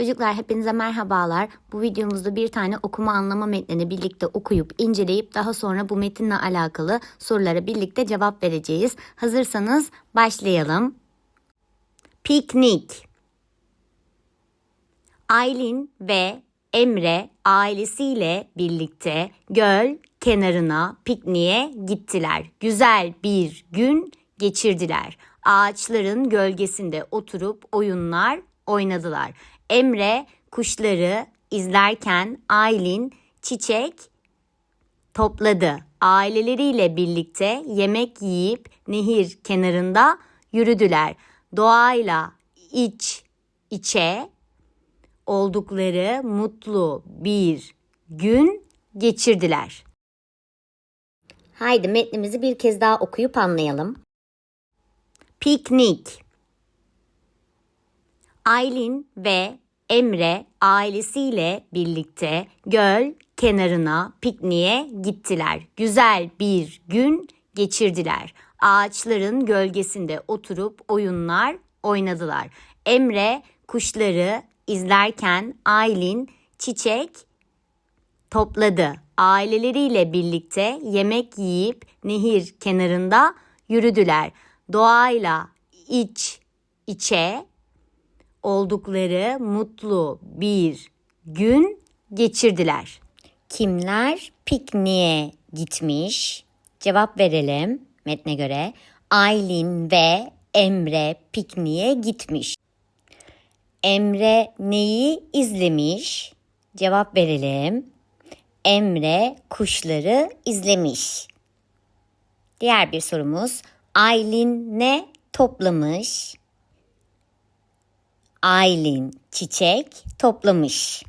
Çocuklar hepinize merhabalar. Bu videomuzda bir tane okuma anlama metnini birlikte okuyup inceleyip daha sonra bu metinle alakalı sorulara birlikte cevap vereceğiz. Hazırsanız başlayalım. Piknik Aylin ve Emre ailesiyle birlikte göl kenarına pikniğe gittiler. Güzel bir gün geçirdiler. Ağaçların gölgesinde oturup oyunlar oynadılar. Emre kuşları izlerken Aylin çiçek topladı. Aileleriyle birlikte yemek yiyip nehir kenarında yürüdüler. Doğayla iç içe oldukları mutlu bir gün geçirdiler. Haydi metnimizi bir kez daha okuyup anlayalım. Piknik Aylin ve Emre ailesiyle birlikte göl kenarına pikniğe gittiler. Güzel bir gün geçirdiler. Ağaçların gölgesinde oturup oyunlar oynadılar. Emre kuşları izlerken Aylin çiçek topladı. Aileleriyle birlikte yemek yiyip nehir kenarında yürüdüler. Doğayla iç içe oldukları mutlu bir gün geçirdiler. Kimler pikniğe gitmiş? Cevap verelim metne göre. Aylin ve Emre pikniğe gitmiş. Emre neyi izlemiş? Cevap verelim. Emre kuşları izlemiş. Diğer bir sorumuz. Aylin ne toplamış? Aylin çiçek toplamış.